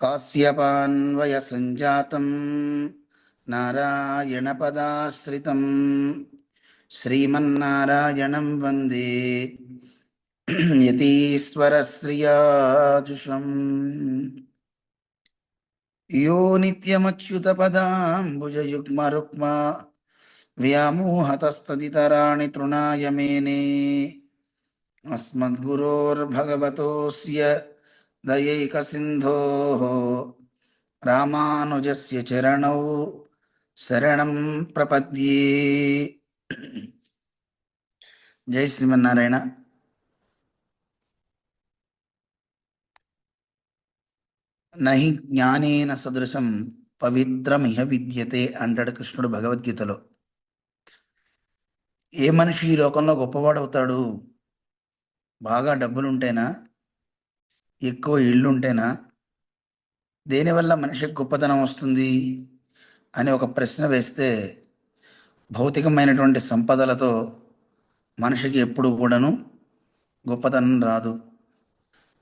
कास्यपान्वयसञ्जातं नारायणपदाश्रितं श्रीमन्नारायणं वन्दे यतीश्वरश्रियाजुषम् यो नित्यमच्युतपदाम्बुजयुग्मरुक्मा व्यामोहतस्तदितराणि तृणाय मेने अस्मद्गुरोर्भगवतोऽस्य दयैकसिन्धोः रामानुजस्य चरणौ శరణం ప్రపద్యే జై శ్రీమన్నారాయణ నహి జ్ఞానేన సదృశం పవిత్రమిహ విద్యతే అంటాడు కృష్ణుడు భగవద్గీతలో ఏ మనిషి ఈ లోకంలో గొప్పవాడవుతాడు బాగా డబ్బులుంటేనా ఎక్కువ ఇళ్ళుంటేనా? దేనివల్ల మనిషికి గొప్పతనం వస్తుంది? అని ఒక ప్రశ్న వేస్తే భౌతికమైనటువంటి సంపదలతో మనిషికి ఎప్పుడు కూడాను గొప్పతనం రాదు.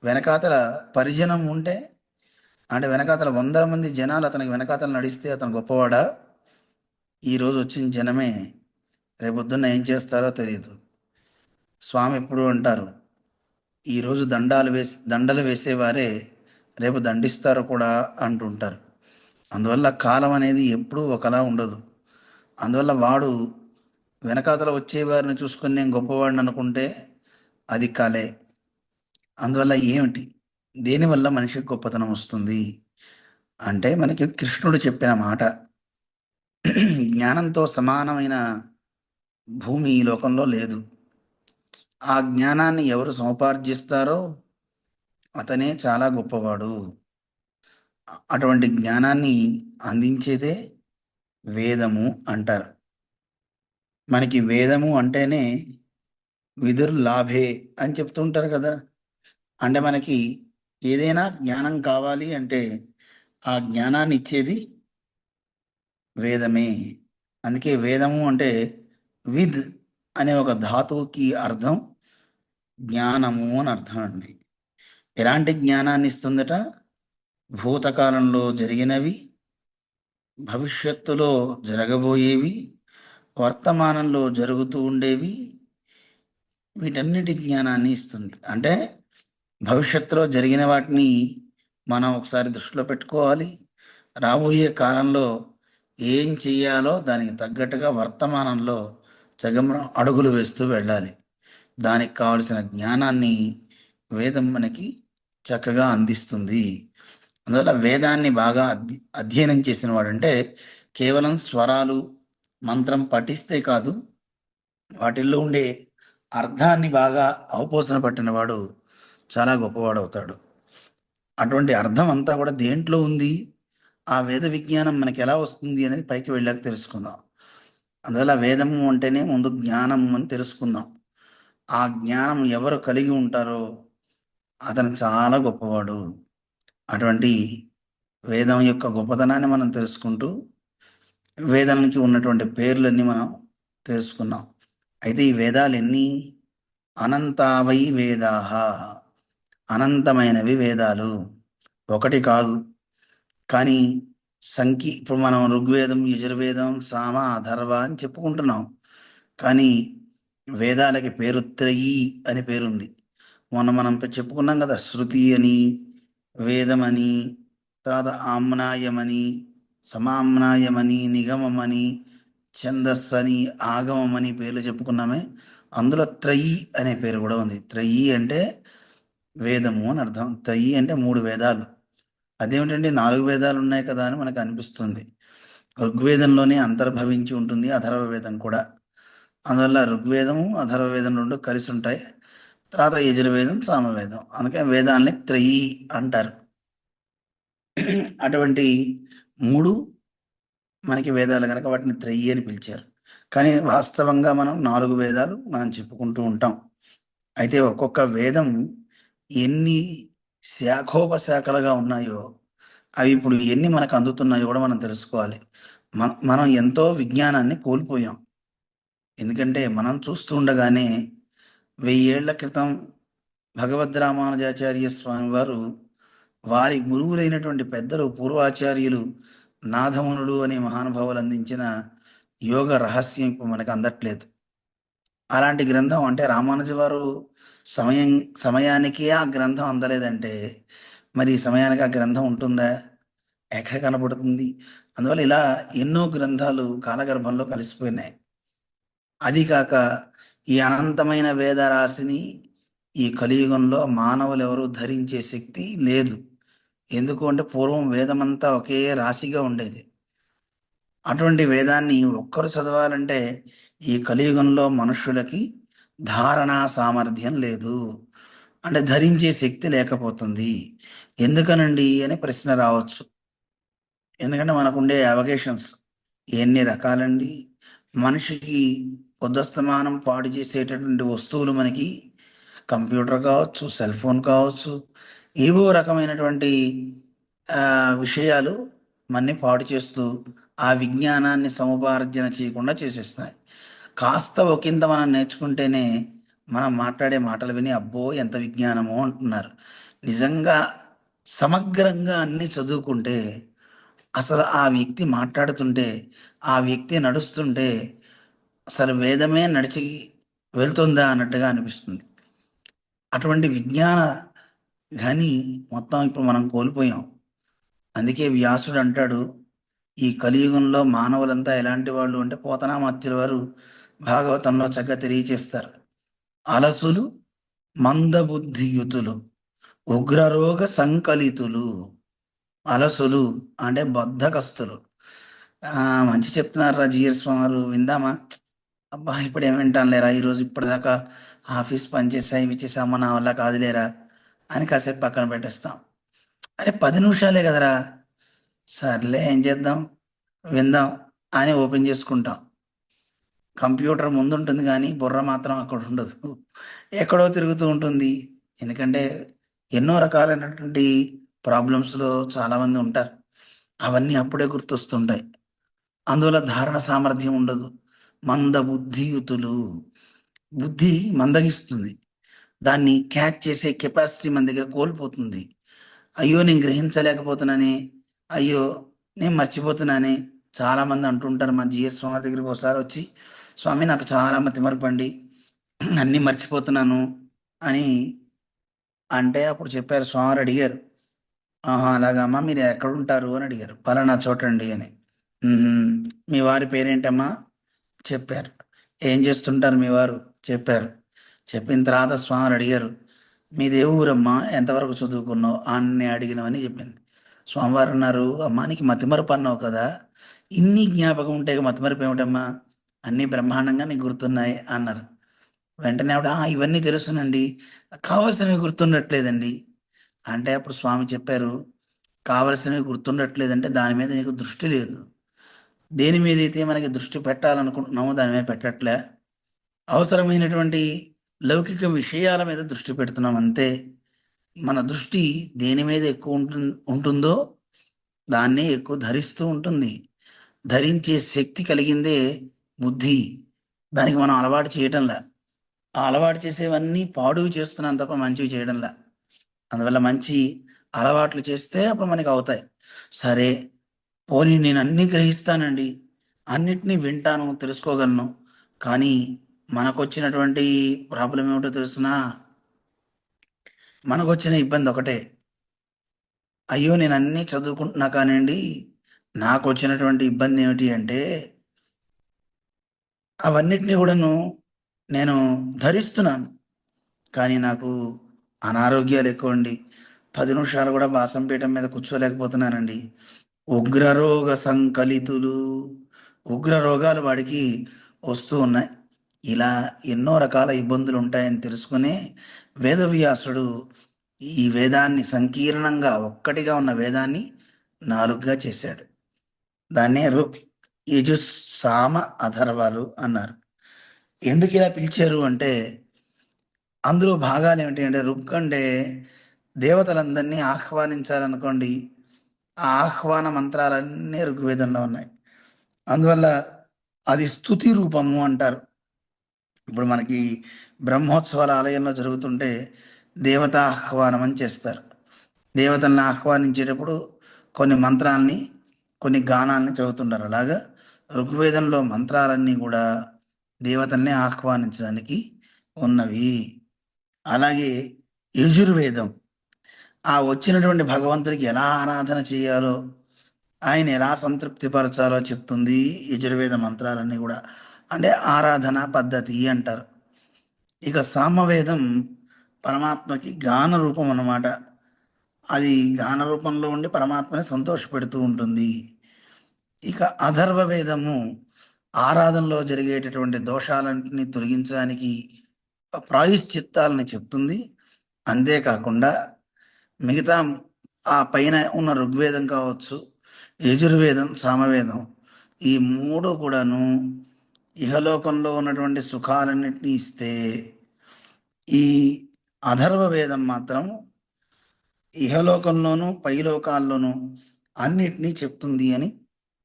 వెనకాతల పరిజనం ఉంటే అంటే వెనకాతల వందల మంది జనాలు అతనికి వెనకాతల నడిస్తే అతను గొప్పవాడా? ఈరోజు వచ్చిన జనమే రేపొద్దున్న ఏం చేస్తారో తెలియదు. స్వామి ఎప్పుడు అంటారు ఈరోజు దండాలు వేసి దండలు వేసేవారే రేపు దండిస్తారు కూడా అంటుంటారు. అందువల్ల కాలం అనేది ఎప్పుడూ ఒకలా ఉండదు. అందువల్ల వాడు వెనకాతల వచ్చేవారిని చూసుకొని నేను గొప్పవాడిని అనుకుంటే అది కలే. అందువల్ల ఏమిటి? దేనివల్ల మనిషికి గొప్పతనం వస్తుంది? అంటే మనకి కృష్ణుడు చెప్పిన మాట జ్ఞానంతో సమానమైన భూమి ఈ లోకంలో లేదు. ఆ జ్ఞానాన్ని ఎవరు సముపార్జిస్తారో అతనే చాలా గొప్పవాడు. అటువంటి జ్ఞానాన్ని అందించేదే వేదము అంటారు. మనకి వేదము అంటేనే విదుర్ లాభే అని చెప్తుంటారు కదా. అంటే మనకి ఏదైనా జ్ఞానం కావాలి అంటే ఆ జ్ఞానాన్ని ఇచ్చేది వేదమే. అందుకే వేదము అంటే విద్ అనే ఒక ధాతువుకి అర్థం జ్ఞానము అని అర్థం అండి. ఎలాంటి జ్ఞానాన్ని ఇస్తుందట? భూతకాలంలో జరిగినవి భవిష్యత్తులో జరగబోయేవి వర్తమానంలో జరుగుతూ ఉండేవి వీటన్నిటి జ్ఞానాన్ని ఇస్తుంది. అంటే భవిష్యత్తులో జరిగిన వాటిని మనం ఒకసారి దృష్టిలో పెట్టుకోవాలి. రాబోయే కాలంలో ఏం చేయాలో దానికి తగ్గట్టుగా వర్తమానంలో జగమ అడుగులు వేస్తూ వెళ్ళాలి. దానికి కావలసిన జ్ఞానాన్ని వేదం మనకి చక్కగా అందిస్తుంది. అందువల్ల వేదాన్ని బాగా అధ్యయనం చేసిన వాడంటే కేవలం స్వరాలు మంత్రం పఠిస్తే కాదు వాటిల్లో ఉండే అర్థాన్ని బాగా అవపోసన పట్టిన వాడు చాలా గొప్పవాడు అవుతాడు అటువంటి అర్థం అంతా కూడా దేంట్లో ఉంది? ఆ వేద విజ్ఞానం మనకి ఎలా వస్తుంది అనేది పైకి వెళ్ళాక తెలుసుకుందాం. అందువల్ల వేదము అంటేనే ముందు జ్ఞానం అని తెలుసుకుందాం. ఆ జ్ఞానం ఎవరు కలిగి ఉంటారో అతను చాలా గొప్పవాడు. అటువంటి వేదం యొక్క గొప్పతనాన్ని మనం తెలుసుకుంటూ వేదానికి ఉన్నటువంటి పేర్లన్నీ మనం తెలుసుకున్నాం అయితే ఈ వేదాలు ఎన్ని అనంతావై వేదాహ. అనంతమైనవి వేదాలు. ఒకటి కాదు. కానీ సంఖ్య ఇప్పుడు మనం ఋగ్వేదం యజుర్వేదం సామ అధర్వ అని చెప్పుకుంటున్నాం. కానీ వేదాలకి పేరు త్రయి అని పేరుంది. మొన్న మనం చెప్పుకున్నాం కదా శృతి అని వేదమని తర్వాత ఆమ్నాయమని సమామ్నాయమని నిగమమని ఛందస్సని ఆగమమని పేర్లు చెప్పుకున్నామే. అందులో త్రయి అనే పేరు కూడా ఉంది. త్రయి అంటే వేదము అని అర్థం. త్రయి అంటే మూడు వేదాలు. అదేమిటంటే నాలుగు వేదాలు ఉన్నాయి కదా అని మనకు అనిపిస్తుంది. ఋగ్వేదంలోనే అంతర్భవించి ఉంటుంది అధర్వ వేదం కూడా. అందువల్ల ఋగ్వేదము అధర్వ వేదం రెండు కలిసి ఉంటాయి. తర్వాత యజుర్వేదం సామవేదం. అందుకే వేదాన్ని త్రయి అంటారు. అటువంటి మూడు మనకి వేదాలు కనుక వాటిని త్రయి అని పిలిచారు. కానీ వాస్తవంగా మనం నాలుగు వేదాలు మనం చెప్పుకుంటూ ఉంటాం. అయితే ఒక్కొక్క వేదం ఎన్ని శాఖోపశాఖలుగా ఉన్నాయో అవి ఇప్పుడు ఎన్ని మనకు అందుతున్నాయో కూడా మనం తెలుసుకోవాలి. మనం ఎంతో విజ్ఞానాన్ని కోల్పోయాం. ఎందుకంటే మనం చూస్తుండగానే వెయ్యేళ్ళ క్రితం భగవద్ రామానుజాచార్య స్వామి వారు వారి గురువులైనటువంటి పెద్దలు పూర్వాచార్యులు నాథమునుడు అనే మహానుభావులు అందించిన యోగ రహస్యం ఇప్పుడు మనకు అందట్లేదు. అలాంటి గ్రంథం అంటే రామానుజ వారు సమయం సమయానికి ఆ గ్రంథం అందలేదంటే మరి సమయానికి ఆ గ్రంథం ఉంటుందా? ఎక్కడ కనపడుతుంది అందువల్ల ఇలా ఎన్నో గ్రంథాలు కాలగర్భంలో కలిసిపోయినాయి. అది కాక ఈ అనంతమైన వేద రాశిని ఈ కలియుగంలో మానవులు ఎవరు ధరించే శక్తి లేదు. ఎందుకు అంటే పూర్వం వేదమంతా ఒకే రాశిగా ఉండేది. అటువంటి వేదాన్ని ఒక్కరు చదవాలంటే ఈ కలియుగంలో మనుషులకి ధారణా సామర్థ్యం లేదు. అంటే ధరించే శక్తి లేకపోతుంది. ఎందుకనండి అని ప్రశ్న రావచ్చు. ఎందుకంటే మనకుండే అవకేషన్స్ ఎన్ని రకాలండి. మనిషికి పొద్దుస్తమానం పాడు చేసేటటువంటి వస్తువులు మనకి కంప్యూటర్ కావచ్చు సెల్ ఫోన్ కావచ్చు ఏవో రకమైనటువంటి విషయాలు మనని పాడు చేస్తూ ఆ విజ్ఞానాన్ని సముపార్జన చేయకుండా చేసేస్తాయి కాస్త ఒకంత మనం నేర్చుకుంటేనే మనం మాట్లాడే మాటలు విని అబ్బో ఎంత విజ్ఞానమో అంటున్నారు. నిజంగా సమగ్రంగా అన్ని చదువుకుంటే అసలు ఆ వ్యక్తి మాట్లాడుతుంటే ఆ వ్యక్తి నడుస్తుంటే అసలు వేదమే నడిచి వెళ్తుందా అన్నట్టుగా అనిపిస్తుంది. అటువంటి విజ్ఞాన కానీ మొత్తం ఇప్పుడు మనం కోల్పోయాం. అందుకే వ్యాసుడు అంటాడు ఈ కలియుగంలో మానవులంతా ఎలాంటి వాళ్ళు అంటే పోతనామాత్యుల వారు భాగవతంలో చక్కగా తెలియచేస్తారు. అలసులు మందబుద్ధియుతులు ఉగ్రరోగ సంకలితులు అలసులు అంటే బద్ధకస్తులు. మంచి చెప్తున్నారా జిఎస్ వారు విందామా? అబ్బా ఇప్పుడు ఏం వింటాను లేరా ఈరోజు ఇప్పటిదాకా ఆఫీస్ పనిచేసా ఇవి చేసామా నా వల్ల కాదులేరా? అని కాసేపు పక్కన పెట్టేస్తాం. అరే పది నిమిషాలే కదరా? సర్లే ఏం చేద్దాం? విందాం అని ఓపెన్ చేసుకుంటాం. కంప్యూటర్ ముందు ఉంటుంది కానీ బుర్ర మాత్రం అక్కడ ఉండదు ఎక్కడో తిరుగుతూ ఉంటుంది. ఎందుకంటే ఎన్నో రకాలైనటువంటి ప్రాబ్లమ్స్లో చాలామంది ఉంటారు. అవన్నీ అప్పుడే గుర్తొస్తుంటాయి. అందువల్ల ధారణ సామర్థ్యం ఉండదు. మంద బుద్ధియుతులు బుద్ధి మందగిస్తుంది. దాన్ని క్యాచ్ చేసే కెపాసిటీ మన దగ్గర కోల్పోతుంది. అయ్యో నేను గ్రహించలేకపోతున్నానే. అయ్యో నేను మర్చిపోతున్నానే. చాలామంది అంటుంటారు మా జిఎస్ స్వామి దగ్గరికి ఒకసారి వచ్చి స్వామి నాకు చాలా మతిమరపండి అన్నీ మర్చిపోతున్నాను అని అంటే అప్పుడు చెప్పారు. స్వామి అడిగారు. ఆహా అలాగమ్మా మీరు ఎక్కడ ఉంటారు అని అడిగారు. పలానా చోటండి అని. మీ వారి పేరేంటమ్మా? చెప్పారు. ఏం చేస్తుంటారు మీ వారు? చెప్పారు. చెప్పిన తర్వాత స్వామి అడిగారు. మీదే ఊరమ్మా ఎంతవరకు చదువుకున్నావు? అన్ని అడిగినవని చెప్పింది. స్వామివారు అన్నారు అమ్మా నీకు మతిమరపు అన్నావు కదా. ఇన్ని జ్ఞాపకం ఉంటే మతిమరపు ఏమిటమ్మా? అన్ని బ్రహ్మాండంగా నీకు గుర్తున్నాయి అన్నారు. వెంటనే ఆవిడ ఇవన్నీ తెలుసునండి. కావలసినవి గుర్తుండట్లేదండి. అంటే అప్పుడు స్వామి చెప్పారు కావలసినవి గుర్తుండట్లేదంటే దాని మీద నీకు దృష్టి లేదు. దేని మీద అయితే మనకి దృష్టి పెట్టాలనుకుంటున్నామో దాని మీద పెట్టట్లే. అవసరమైనటువంటి లౌకిక విషయాల మీద దృష్టి పెడుతున్నాం అంతే. మన దృష్టి దేని మీద ఎక్కువ ఉంటుందో దాన్నే ఎక్కువ ధరిస్తూ ఉంటుంది. ధరించే శక్తి కలిగిందే బుద్ధి. దానికి మనం అలవాటు చేయటంలా. ఆ అలవాటు చేసేవన్నీ పాడువి చేస్తున్నాం తప్ప మంచివి చేయడంలా. అందువల్ల మంచి అలవాట్లు చేస్తే అప్పుడు మనకి అవుతాయి. సరే పోనీ నేను అన్ని గ్రహిస్తానండి. అన్నిటినీ వింటాను తెలుసుకోగలను. కానీ మనకు వచ్చినటువంటి ప్రాబ్లం ఏమిటో తెలుసునా? మనకు వచ్చిన ఇబ్బంది ఒకటే. అయ్యో నేను అన్నీ చదువుకుంటున్నా కానివ్వండి నాకు వచ్చినటువంటి ఇబ్బంది ఏమిటి అంటే అవన్నిటిని కూడాను నేను ధరిస్తున్నాను. కానీ నాకు అనారోగ్యాలు ఎక్కువ అండి. పది నిమిషాలు కూడా బాసంపీఠం మీద కూర్చోలేకపోతున్నానండి. ఉగ్రరోగ సంకలితులు ఉగ్ర రోగాలు వాడికి వస్తూ ఉన్నాయి. ఇలా ఎన్నో రకాల ఇబ్బందులు ఉంటాయని తెలుసుకునే వేదవ్యాసుడు ఈ వేదాన్ని సంకీర్ణంగా ఒక్కటిగా ఉన్న వేదాన్ని నాలుగుగా చేశాడు. దాన్నే రూపి యజు సామ అథర్వాలు అన్నారు. ఎందుకు ఇలా పిలిచారు అంటే అందులో భాగాలు ఏమిటి అంటే రుక్ అంటే దేవతలందరినీ ఆహ్వానించాలనుకోండి ఆ ఆహ్వాన మంత్రాలన్నీ ఋగ్వేదంలో ఉన్నాయి. అందువల్ల అది స్థుతి రూపము అంటారు. ఇప్పుడు మనకి బ్రహ్మోత్సవాల ఆలయంలో జరుగుతుంటే దేవతా ఆహ్వానం అని చేస్తారు. దేవతల్ని ఆహ్వానించేటప్పుడు కొన్ని మంత్రాల్ని కొన్ని గానాల్ని చదువుతుంటారు. అలాగా? ఋగ్వేదంలో మంత్రాలన్నీ కూడా దేవతల్ని ఆహ్వానించడానికి ఉన్నవి. అలాగే యజుర్వేదం. ఆ వచ్చినటువంటి భగవంతుడికి ఎలా ఆరాధన చేయాలో ఆయన ఎలా సంతృప్తిపరచాలో చెప్తుంది యజుర్వేద మంత్రాలన్నీ కూడా. అంటే ఆరాధన పద్ధతి అంటారు. ఇక సామవేదం పరమాత్మకి గాన రూపం అన్నమాట. అది గాన రూపంలో ఉండి పరమాత్మని సంతోషపెడుతూ ఉంటుంది. ఇక అధర్వ వేదము ఆరాధనలో జరిగేటటువంటి దోషాలన్నింటినీ తొలగించడానికి ప్రాయుశ్చిత్తాలని చెప్తుంది. అంతేకాకుండా మిగతా ఆ పైన ఉన్న ఋగ్వేదం కావచ్చు యజుర్వేదం సామవేదం ఈ మూడు కూడాను ఇహలోకంలో ఉన్నటువంటి సుఖాలన్నింటినీ ఇస్తే ఈ అధర్వ వేదం మాత్రం ఇహలోకంలోనూ పైలోకాల్లోనూ అన్నిటినీ చెప్తుంది అని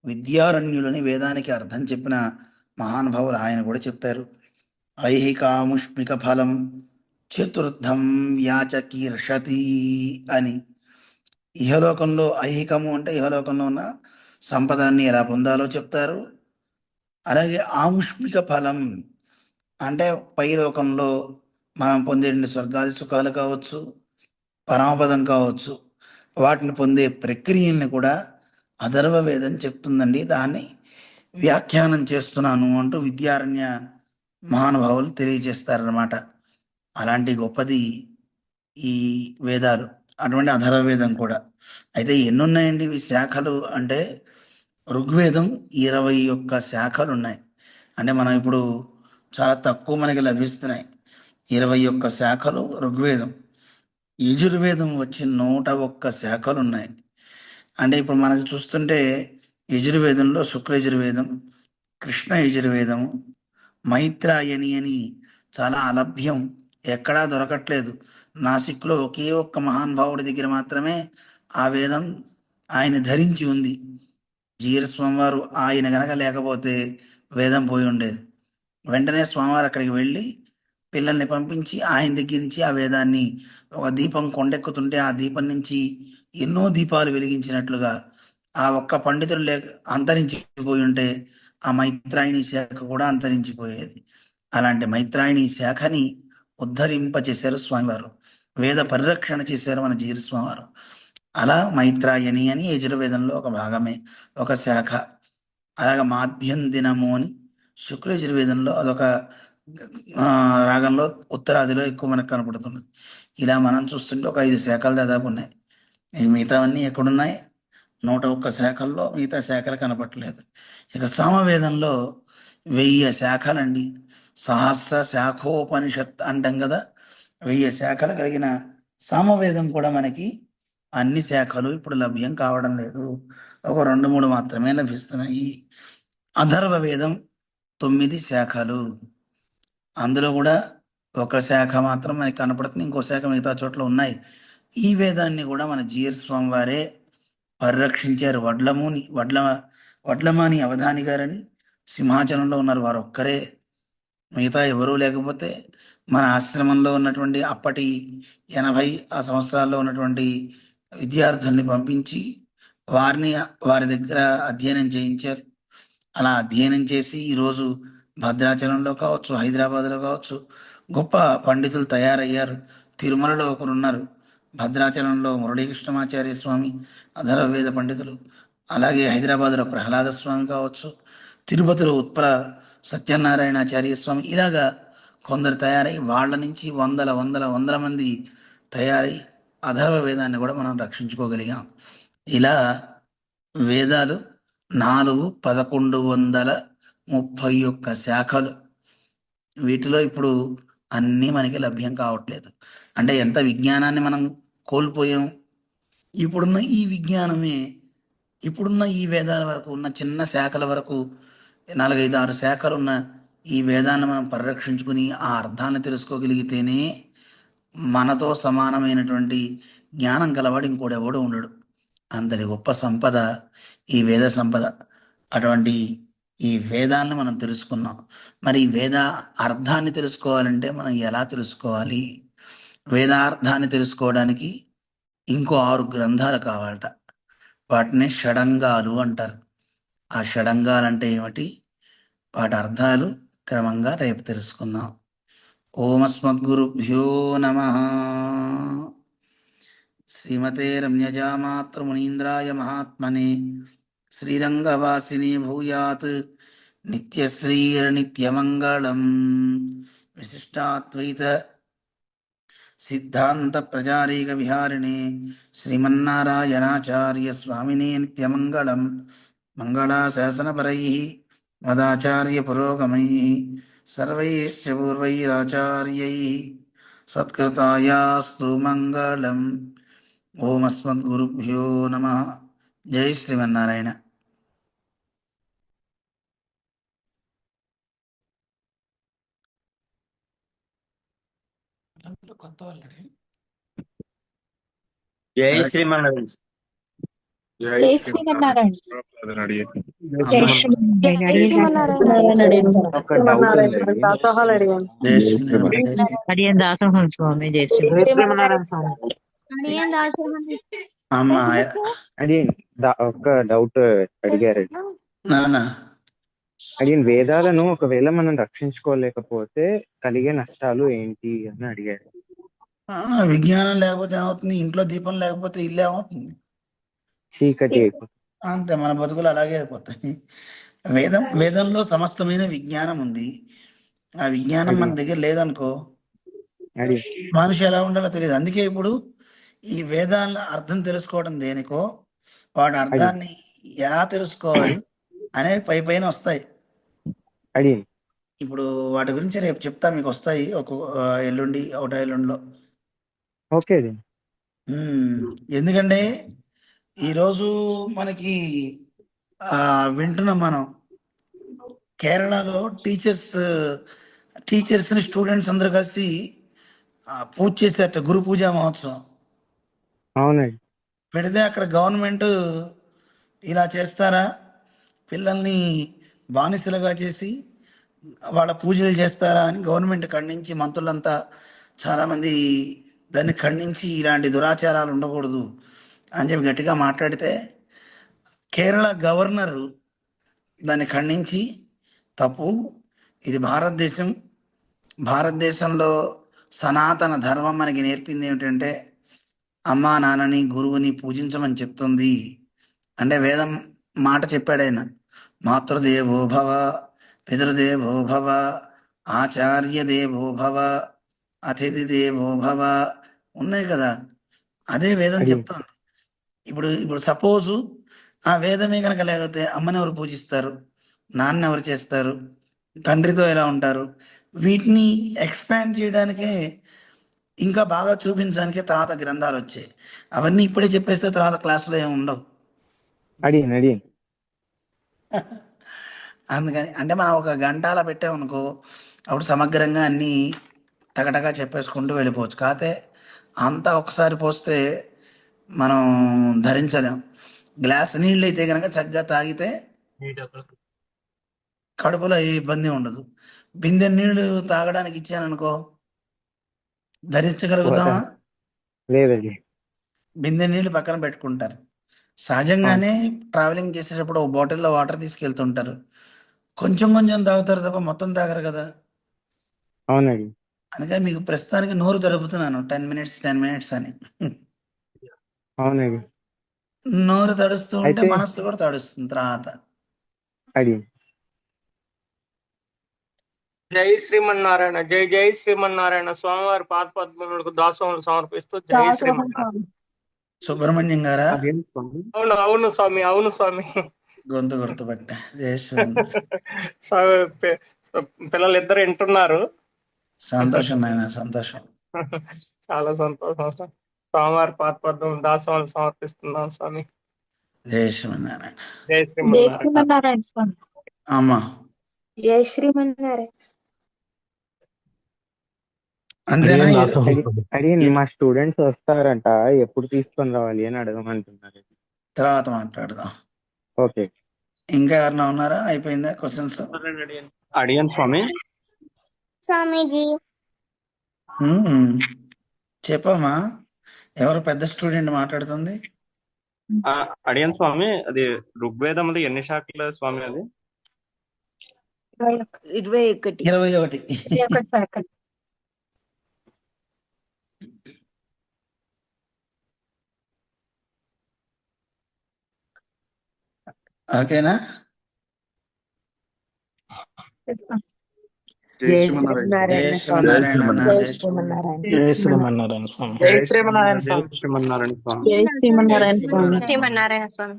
విద్యారణ్యులని వేదానికి అర్థం చెప్పిన మహానుభావులు ఆయన కూడా చెప్పారు. ఐహికాముష్మిక ఫలం చతుర్థం వ్యాచకీర్షతి అని. ఇహలోకంలో ఐహికము అంటే ఇహలోకంలో ఉన్న సంపదలన్నీ ఎలా పొందాలో చెప్తారు. అలాగే ఆముష్మిక ఫలం అంటే పైలోకంలో మనం పొందే స్వర్గాది సుఖాలు కావచ్చు పరమపదం కావచ్చు వాటిని పొందే ప్రక్రియల్ని కూడా అధర్వ వేదం చెప్తుందండి. దాన్ని వ్యాఖ్యానం చేస్తున్నాను అంటూ విద్యారణ్య మహానుభావులు తెలియజేస్తారనమాట అలాంటి గొప్పది ఈ వేదాలు అటువంటి అధర్వ వేదం కూడా. అయితే ఎన్నున్నాయండి ఇవి శాఖలు అంటే ఋగ్వేదం ఇరవై ఒక్క శాఖలు ఉన్నాయి అంటే మనం ఇప్పుడు చాలా తక్కువ మనకి లభిస్తున్నాయి. ఇరవై ఒక్క శాఖలు ఋగ్వేదం. యజుర్వేదం వచ్చి నూట ఒక్క శాఖలు ఉన్నాయి అంటే ఇప్పుడు మనకు చూస్తుంటే యజుర్వేదంలో శుక్ల యజుర్వేదం కృష్ణ యజుర్వేదం మైత్రాయణి అని చాలా అలభ్యం ఎక్కడా దొరకట్లేదు. నాసిక్లో ఒకే ఒక్క మహానుభావుడి దగ్గర మాత్రమే ఆ వేదం ఆయన ధరించి ఉంది. జీర స్వామివారు ఆయన గనక లేకపోతే వేదం పోయి ఉండేది. వెంటనే స్వామివారు అక్కడికి వెళ్ళి పిల్లల్ని పంపించి ఆయన దగ్గర నుంచి ఆ వేదాన్ని ఒక దీపం కొండెక్కుతుంటే ఆ దీపం నుంచి ఎన్నో దీపాలు వెలిగించినట్లుగా ఆ ఒక్క పండితుడు లేక అంతరించిపోయి ఉంటే ఆ మైత్రాయణి శాఖ కూడా అంతరించిపోయేది. అలాంటి మైత్రాయణి శాఖని ఉద్ధరింప చేశారు స్వామివారు. వేద పరిరక్షణ చేశారు మన జీర స్వామివారు. అలా మైత్రాయణి అని యజుర్వేదంలో ఒక భాగమే ఒక శాఖ. అలాగే మాధ్యం దినము అని శుక్ల యజుర్వేదంలో అదొక రాగంలో ఉత్తరాదిలో ఎక్కువ మనకు కనపడుతున్నది. ఇలా మనం చూస్తుంటే ఒక ఐదు శాఖలు దాదాపు ఉన్నాయి. ఈ మిగతావన్నీ ఎక్కడున్నాయి? నూట ఒక్క శాఖల్లో మిగతా శాఖలు కనపట్టలేదు ఇక సామవేదంలో వెయ్యి శాఖలండి. సహస్ర శాఖోపనిషత్ అంటాం కదా వెయ్యి శాఖలు కలిగిన సామవేదం కూడా మనకి అన్ని శాఖలు ఇప్పుడు లభ్యం కావడం లేదు. ఒక రెండు మూడు మాత్రమే లభిస్తున్నాయి. అధర్వ వేదం తొమ్మిది శాఖలు. అందులో కూడా ఒక శాఖ మాత్రం మనకి కనపడుతుంది ఇంకో శాఖ మిగతా చోట్ల ఉన్నాయి. ఈ వేదాన్ని కూడా మన జీఎస్ స్వామి వారే పరిరక్షించారు. వడ్లముని వడ్ల వడ్లమాని అవధాని గారని సింహాచలంలో ఉన్నారు. వారు ఒక్కరే మిగతా ఎవరూ లేకపోతే మన ఆశ్రమంలో ఉన్నటువంటి అప్పటి ఎనభై ఆ సంవత్సరాల్లో ఉన్నటువంటి విద్యార్థుల్ని పంపించి వారిని వారి దగ్గర అధ్యయనం చేయించారు. అలా అధ్యయనం చేసి ఈరోజు భద్రాచలంలో కావచ్చు హైదరాబాద్లో కావచ్చు గొప్ప పండితులు తయారయ్యారు. తిరుమలలో ఒకరున్నారు. భద్రాచలంలో మురళీకృష్ణమాచార్య స్వామి అధర్వవేద పండితులు. అలాగే హైదరాబాద్లో ప్రహ్లాద స్వామి కావచ్చు తిరుపతిలో ఉత్పల సత్యనారాయణాచార్య స్వామి. ఇలాగా కొందరు తయారై వాళ్ళ నుంచి వందల వందల వందల మంది తయారై అధర్వ వేదాన్ని కూడా మనం రక్షించుకోగలిగాం. ఇలా వేదాలు నాలుగు పదకొండు వందల ముప్పై ఒక్క శాఖలు. వీటిలో ఇప్పుడు అన్నీ మనకి లభ్యం కావట్లేదు. అంటే ఎంత విజ్ఞానాన్ని మనం కోల్పోయాం? ఇప్పుడున్న ఈ విజ్ఞానమే ఇప్పుడున్న ఈ వేదాల వరకు ఉన్న చిన్న శాఖల వరకు నాలుగైదు ఆరు శాఖలు ఉన్న ఈ వేదాన్ని మనం పరిరక్షించుకుని ఆ అర్థాన్ని తెలుసుకోగలిగితేనే మనతో సమానమైనటువంటి జ్ఞానం గలవాడు ఇంకోటి ఉండడు. అంతటి గొప్ప సంపద ఈ వేద సంపద అటువంటి ఈ వేదాన్ని మనం తెలుసుకున్నాం. మరి ఈ వేద అర్థాన్ని తెలుసుకోవాలంటే మనం ఎలా తెలుసుకోవాలి? వేదార్థాన్ని తెలుసుకోవడానికి ఇంకో ఆరు గ్రంథాలు కావాలట. వాటిని షడంగాలు అంటారు. ఆ షడంగాలు అంటే ఏమిటి? వాటి అర్థాలు క్రమంగా రేపు తెలుసుకుందాం. ఓమస్మద్గురుభ్యో నమ. శ్రీమతే రమ్యజామాత్రమునీంద్రాయ మహాత్మనే. శ్రీరంగవాసిని భూయాత్ నిత్యశ్రీరనిత్యమంగళం విశిష్టాద్వైత సిద్ధాంత ప్రజారీక విహారిణే శ్రీమన్నారాయణాచార్య స్వామినే నిత్యమంగళం మంగళాశాసనపరై మదాచార్య పురోగమై సర్వైశ్చపూర్వైరాచార్యై సత్కృతాయాస్తు మంగళం ఓమస్మద్గురుభ్యో నమ జై శ్రీమన్నారాయణ కొత్త వాళ్ళడే జై శ్రీమన్నారాయణ జై శ్రీమన్నారాయణ జై. శ్రీమన్నారాయణ జై శ్రీమన్నారాయణ దాసోహం స్వామి జై శ్రీ అమ్మ అది దా- ఒక డౌట్ అడిగారు అది వేదాలను ఒకవేళ మనం రక్షించుకోలేకపోతే కలిగే నష్టాలు ఏంటి అని అడిగారు విజ్ఞానం లేకపోతే ఏమవుతుంది? ఇంట్లో దీపం లేకపోతే ఇల్లు ఏమవుతుంది చీకటి అంతే మన బతుకులు అలాగే అయిపోతాయి. వేదం వేదంలో సమస్తమైన విజ్ఞానం ఉంది. ఆ విజ్ఞానం మన దగ్గర లేదనుకో మనిషి ఎలా ఉండాలో తెలియదు. అందుకే ఇప్పుడు ఈ వేదాల అర్థం తెలుసుకోవడం దేనికో వాటి అర్థాన్ని ఎలా తెలుసుకోవాలి అనేవి పై పైన వస్తాయి. ఇప్పుడు వాటి గురించి రేపు చెప్తా మీకు వస్తాయి. ఒక ఎల్లుండి ఒకటో ఎల్లుండిలో. ఓకే ఎందుకంటే ఈరోజు మనకి వింటున్నాం మనం. కేరళలో టీచర్స్ టీచర్స్ని స్టూడెంట్స్ అందరూ కలిసి పూజ చేశారట గురు పూజా మహోత్సవం. అవునండి. పెడితే అక్కడ గవర్నమెంట్ ఇలా చేస్తారా? పిల్లల్ని బానిసలుగా చేసి వాళ్ళ పూజలు చేస్తారా అని గవర్నమెంట్ ఖండించి మంత్రులంతా చాలామంది దాన్ని ఖండించి ఇలాంటి దురాచారాలు ఉండకూడదు అని చెప్పి గట్టిగా మాట్లాడితే కేరళ గవర్నర్ దాన్ని ఖండించి తప్పు ఇది భారతదేశం. భారతదేశంలో సనాతన ధర్మం మనకి నేర్పింది ఏమిటంటే అమ్మా నాన్నని గురువుని పూజించమని చెప్తుంది. అంటే వేదం మాట చెప్పాడు ఆయన. మాతృదేవో భవ పితృదేవో భవ ఆచార్య దేవో భవ అతిథి దేవో భవ ఉన్నాయి కదా. అదే వేదం. చెప్తోంది. ఇప్పుడు ఇప్పుడు సపోజు ఆ వేదమే కనుక లేకపోతే అమ్మని ఎవరు పూజిస్తారు? నాన్న ఎవరు చేస్తారు? తండ్రితో ఎలా ఉంటారు? వీటిని ఎక్స్పాండ్ చేయడానికే ఇంకా బాగా చూపించడానికే తర్వాత గ్రంథాలు వచ్చాయి. అవన్నీ ఇప్పుడే చెప్పేస్తే తర్వాత క్లాసులో ఏమి ఉండవు. అది అందుకని అంటే మనం ఒక గంట అలా పెట్టామనుకో అప్పుడు సమగ్రంగా అన్నీ టకటకా చెప్పేసుకుంటూ వెళ్ళిపోవచ్చు. కాకపోతే అంతా ఒకసారి పోస్తే మనం ధరించలేం. గ్లాస్ నీళ్ళు అయితే కనుక చక్కగా తాగితే కడుపులో ఏ ఇబ్బంది ఉండదు. బిందె నీళ్ళు తాగడానికి ఇచ్చాననుకో ధరించగలుగుతామా? లేదండి. బిందె నీళ్ళు పక్కన పెట్టుకుంటారు. సహజంగానే ట్రావెలింగ్ చేసేటప్పుడు ఒక బాటిల్లో వాటర్ తీసుకెళ్తుంటారు. కొంచెం కొంచెం తాగుతారు తప్ప మొత్తం తాగరు కదా. అవునండి. అందుకని మీకు ప్రస్తుతానికి నోరు తడుపుతున్నాను. టెన్ మినిట్స్ టెన్ మినిట్స్ అని. అవునండి నోరు తడుస్తూ ఉంటే మనస్సు కూడా తడుస్తుంది తర్వాత. అది జై శ్రీమన్నారాయణ జై జై శ్రీమన్నారాయణ స్వామివారి పాద పద్మములకు దాసోహములు సమర్పిస్తూ జై శ్రీమన్నారాయణ. సుబ్రహ్మణ్యం గారా? అవును అవును స్వామి అవును స్వామి. గొంతు గుర్తుపట్టా. స్వామి పి- పిల్లలు ఇద్దరు వింటున్నారు. సంతోషం నాయన సంతోషం. చాలా సంతోషం స్వామి. స్వామివారి పాద పద్మం దాసోహములు సమర్పిస్తున్నాం స్వామి. జయ శ్రీమన్నారాయణ. స్వామి. అమ్మా. జై శ్రీమన్నారాయణ. అది మా స్టూడెంట్స్ వస్తారంట ఎప్పుడు తీసుకొని రావాలి అని అడగమంటున్నారు. తర్వాత మాట్లాడదాం. ఓకే. ఇంకా ఎవరైనా ఉన్నారా? అయిపోయిందా క్వశ్చన్స్? అడిగాను స్వామి. స్వామీజీ. చెప్పమ్మా. ఎవరు పెద్ద స్టూడెంట్ మాట్లాడుతుంది? ఆ, అడిగాను స్వామి అది ఋగ్వేదం ఎన్ని శాఖల స్వామి అది? ఇరవై ఒకటి. ఇరవై ఒకటి. ఓకేనా? శ్రీమన్నారాయణ స్వామి.